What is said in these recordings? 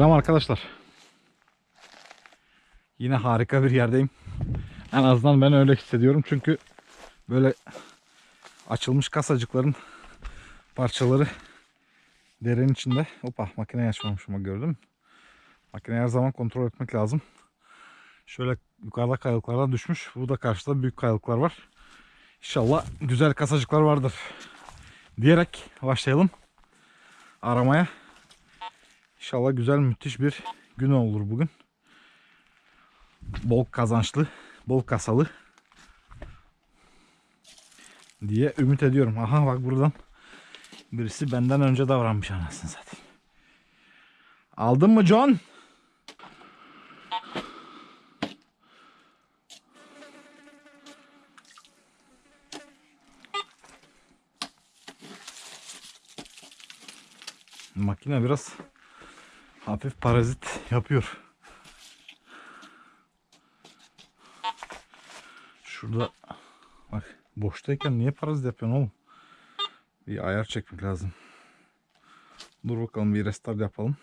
Selam arkadaşlar. Yine harika bir yerdeyim. En azından ben öyle hissediyorum çünkü böyle açılmış kasacıkların parçaları derenin içinde. Hoppa makineyi açmamışım bak gördün mü? Makineyi her zaman kontrol etmek lazım. Şöyle yukarıda kayalıklardan düşmüş. Burada karşıda büyük kayalıklar var. İnşallah güzel kasacıklar vardır. Diyerek başlayalım aramaya. İnşallah güzel müthiş bir gün olur bugün. Bol kazançlı, bol kasalı diye ümit ediyorum. Aha bak buradan birisi benden önce davranmış anasını satayım. Aldın mı John? Makine biraz hafif parazit yapıyor. Şurada bak boştayken niye parazit yapıyorsun oğlum? Bir ayar çekmek lazım. Dur bakalım bir restart yapalım.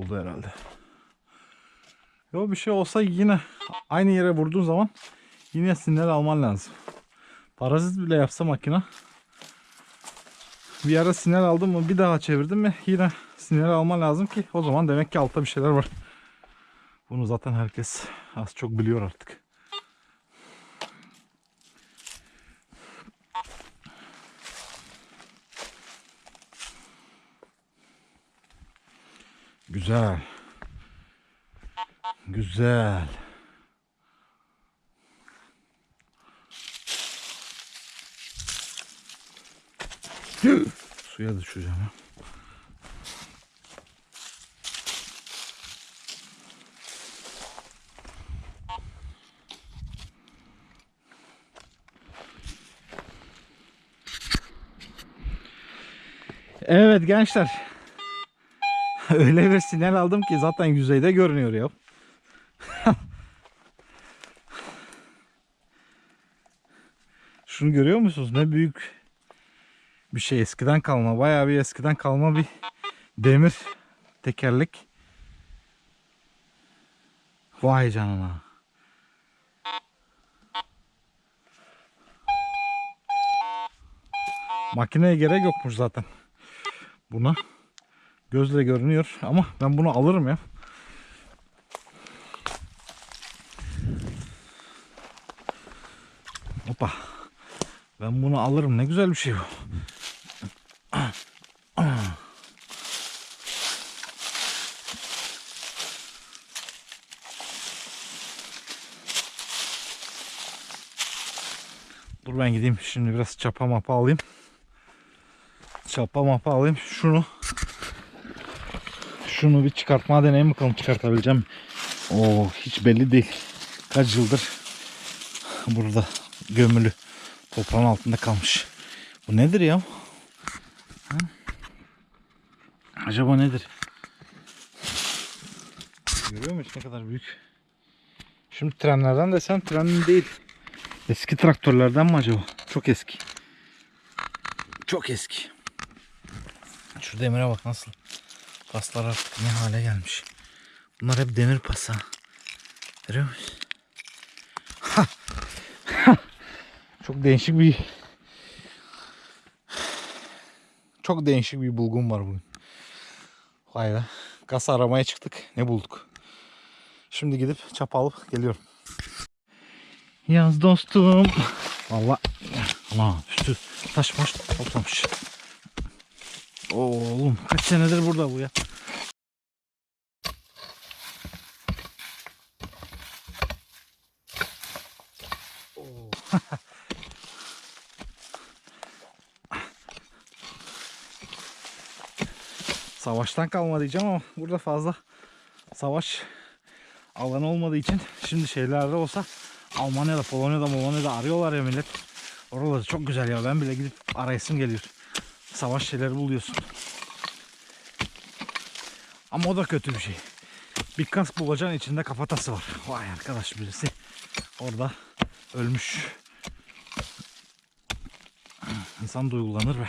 Oldu herhalde. Yo bir şey olsa yine aynı yere vurduğun zaman yine sinyal alman lazım. Parazit bile yapsa makine bir ara sinyal aldım mı bir daha çevirdim mi yine sinyal alman lazım ki o zaman demek ki altta bir şeyler var. Bunu zaten herkes az çok biliyor artık. Güzel. Güzel. Suya düşeceğim. Evet gençler. Öyle bir sinyal aldım ki zaten yüzeyde görünüyor ya. Şunu görüyor musunuz? Ne büyük bir şey eskiden kalma. Bayağı bir eskiden kalma bir demir tekerlek. Vay canına. Makineye gerek yokmuş zaten. Buna gözle görünüyor ama ben bunu alırım ya. Hoppa. Ben bunu alırım. Ne güzel bir şey bu. Dur ben gideyim şimdi biraz çapa mapa alayım. Çapa mapa alayım. Şunu şunu bir çıkartma deneyim bakalım çıkartabileceğim. Oo hiç belli değil. Kaç yıldır burada gömülü toprağın altında kalmış. Bu nedir ya? Ha? Acaba nedir? Görüyor musun ne kadar büyük? Şimdi trenlerden desen trenin değil. Eski traktörlerden mi acaba? Çok eski. Çok eski. Şu demire bak nasıl. Paslar artık ne hale gelmiş. Bunlar hep demir pasa. Görüyor musun? Çok değişik bir çok değişik bir bulgum var bugün. Vay be. Gaz aramaya çıktık. Ne bulduk? Şimdi gidip çapa alıp geliyorum. Yaz dostum. Valla. Ana üstü taş baş toplamış. Oğlum kaç senedir burada bu ya. Savaştan kalma diyeceğim ama burada fazla savaş alanı olmadığı için şimdi şeylerde olsa Almanya'da, Polonya'da, Polonya'da arıyorlar ya millet. Oraları çok güzel ya. Ben bile gidip arayasım geliyor. savaş şeyleri buluyorsun. Ama o da kötü bir şey. Bir kask bulacaksın içinde kafatası var. Vay arkadaş birisi orada ölmüş. İnsan duygulanır ve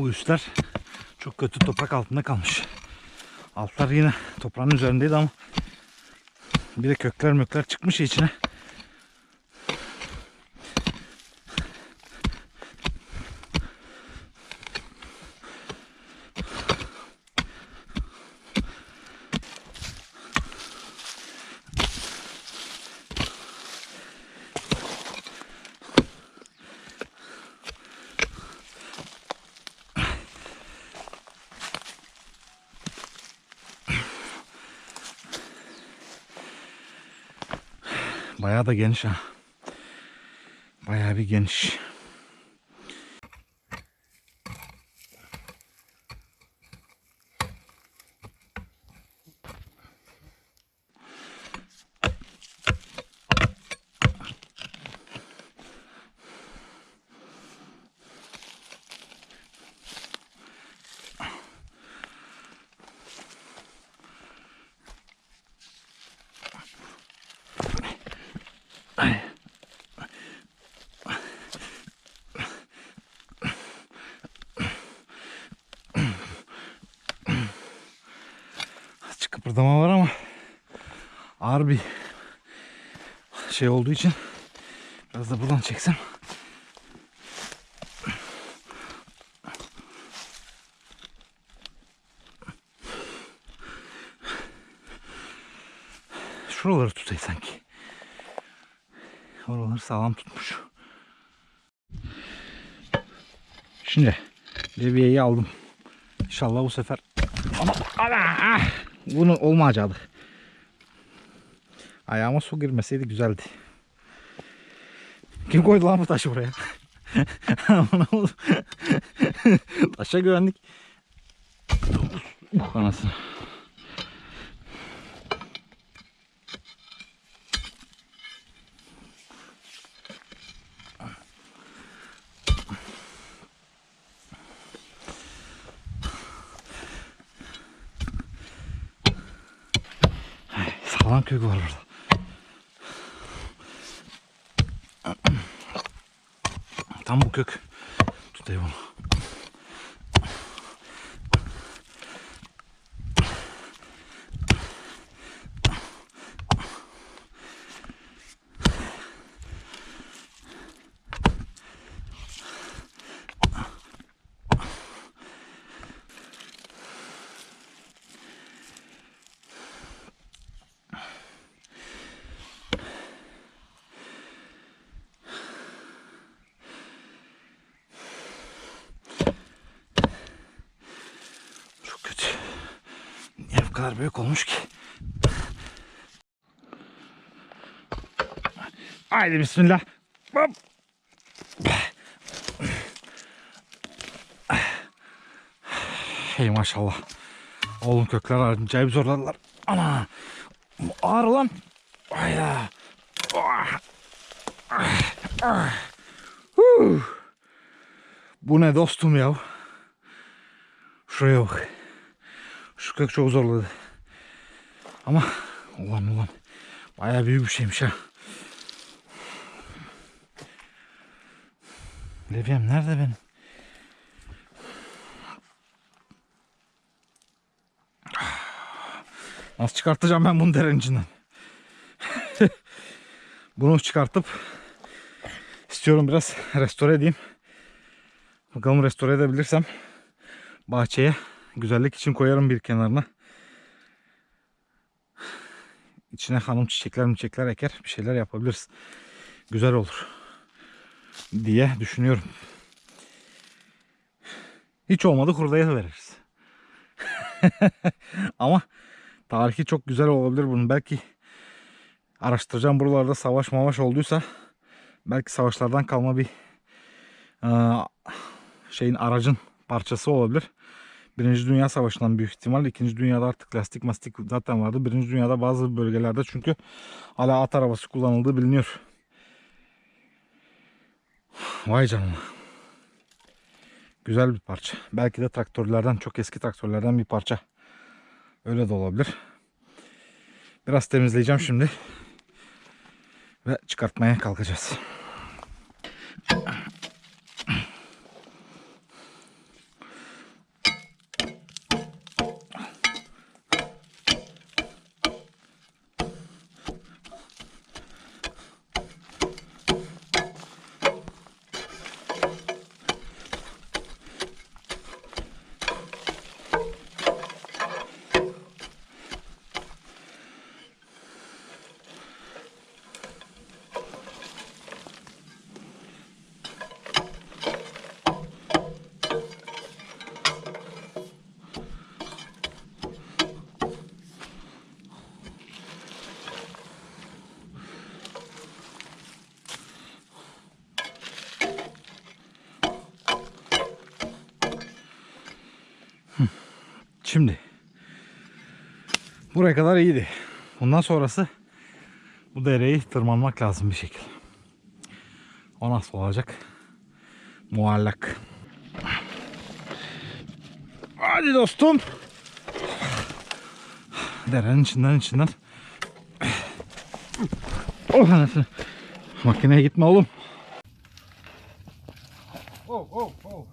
bu üstler çok kötü toprak altında kalmış. Altlar yine toprağın üzerindeydi ama bir de kökler mökler çıkmış içine. Bayağı da geniş ha. Bayağı bir geniş. Kıpırdama var ama ağır bir şey olduğu için biraz da buradan çeksem. Şuraları tutay sanki. Oraları sağlam tutmuş. Şimdi levyeyi aldım. İnşallah bu sefer ama ana ah! Bunu olmayacaktı. Ayağıma su girmeseydi güzeldi. Kim koydu lan bu taşı buraya? Taşa güvenlik. Anasını. Sağlam kök var burada. Tam bu kök noktayı bunu. Çok kötü. Niye bu kadar büyük olmuş ki? Haydi bismillah. Hop. Hey maşallah. Oğlum kökler acayip zorladılar. Ana. Ağır lan. Hayda. Bu ne dostum ya? Şuraya bak. Şu kök çok zorladı. Ama ulan ulan. Bayağı büyük bir şeymiş ha. Levyem nerede benim? Nasıl çıkartacağım ben bunu derenin içinden? bunu çıkartıp istiyorum biraz restore edeyim. Bakalım restore edebilirsem bahçeye güzellik için koyarım bir kenarına. İçine hanım çiçekler çiçekler eker bir şeyler yapabiliriz. Güzel olur diye düşünüyorum. Hiç olmadı hurdaya veririz. Ama tarihi çok güzel olabilir bunun. Belki araştıracağım buralarda savaş mavaş olduysa belki savaşlardan kalma bir şeyin aracın parçası olabilir. Birinci Dünya Savaşı'ndan büyük ihtimal. İkinci Dünya'da artık lastik mastik zaten vardı. Birinci Dünya'da bazı bölgelerde çünkü hala at arabası kullanıldığı biliniyor. Vay canına. Güzel bir parça. Belki de traktörlerden, çok eski traktörlerden bir parça. Öyle de olabilir. Biraz temizleyeceğim şimdi. Ve çıkartmaya kalkacağız. Şimdi buraya kadar iyiydi. Bundan sonrası bu dereyi tırmanmak lazım bir şekilde. O nasıl olacak? Muallak. Hadi dostum. Derenin içinden içinden. Oh anasını. Makineye gitme oğlum. Oh oh oh.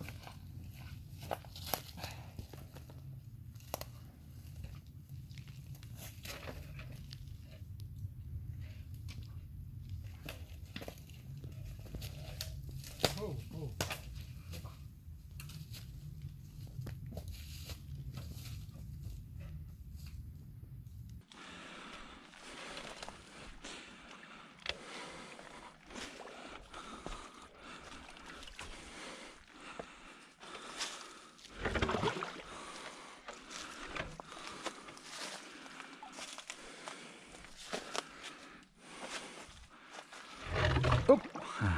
Hop. Ha,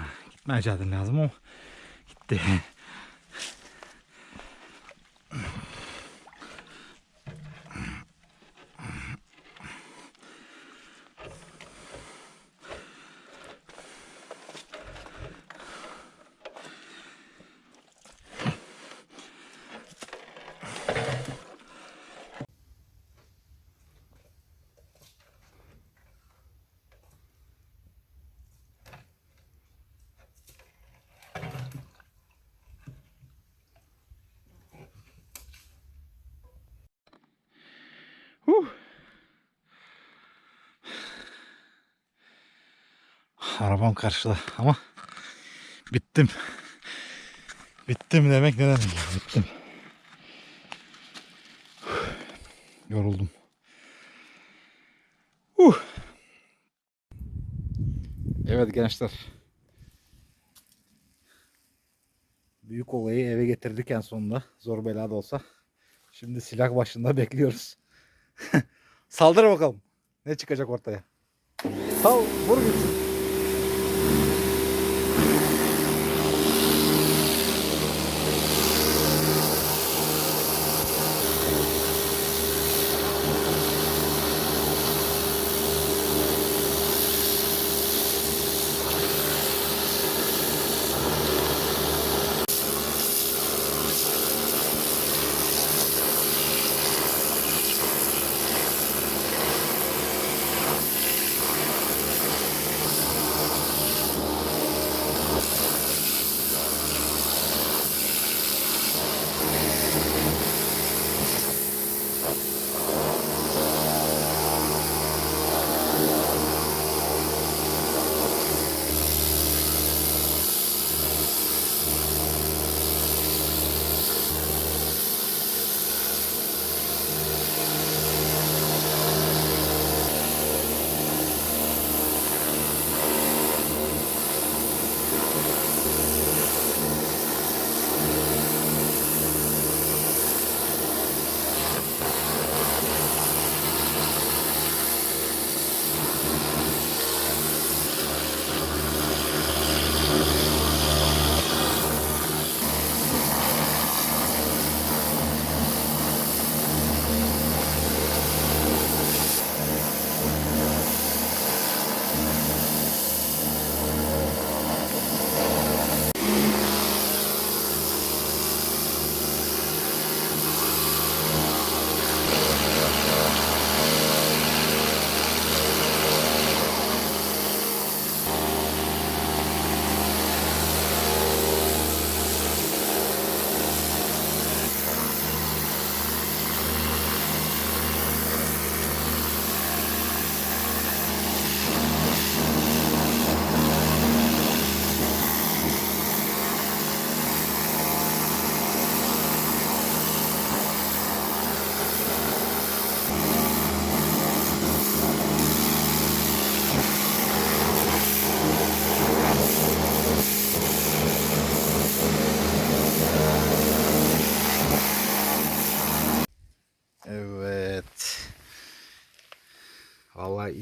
gitme cadın lazım ama gitti. Huh. Arabam karşıda ama bittim. Bittim demek neden Bittim. Yoruldum. Uh. Evet gençler. Büyük olayı eve getirdik en sonunda. Zor bela da olsa. Şimdi silah başında bekliyoruz. Saldır bakalım. Ne çıkacak ortaya? Sal, vur gitsin.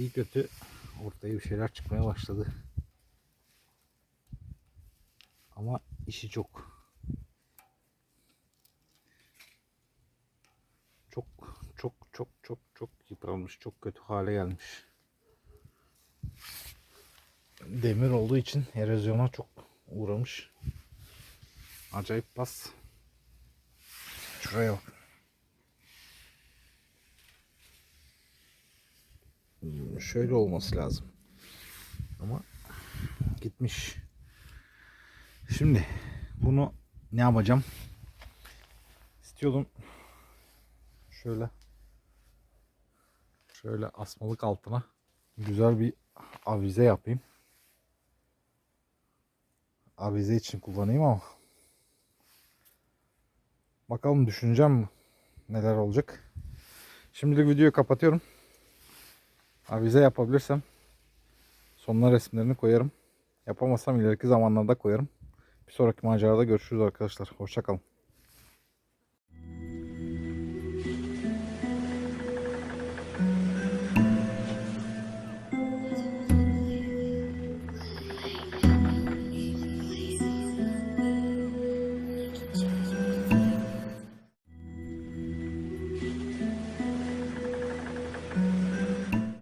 İyi kötü ortaya bir şeyler çıkmaya başladı. Ama işi çok. Çok çok çok çok çok yıpranmış, çok kötü hale gelmiş. Demir olduğu için erozyona çok uğramış. Acayip pas. Şuraya bak. Şöyle olması lazım. Ama gitmiş. Şimdi bunu ne yapacağım? İstiyordum şöyle şöyle asmalık altına güzel bir avize yapayım. Avize için kullanayım ama bakalım düşüneceğim neler olacak. Şimdilik videoyu kapatıyorum. Avize yapabilirsem sonuna resimlerini koyarım. Yapamazsam ileriki zamanlarda koyarım. Bir sonraki macerada görüşürüz arkadaşlar. Hoşçakalın.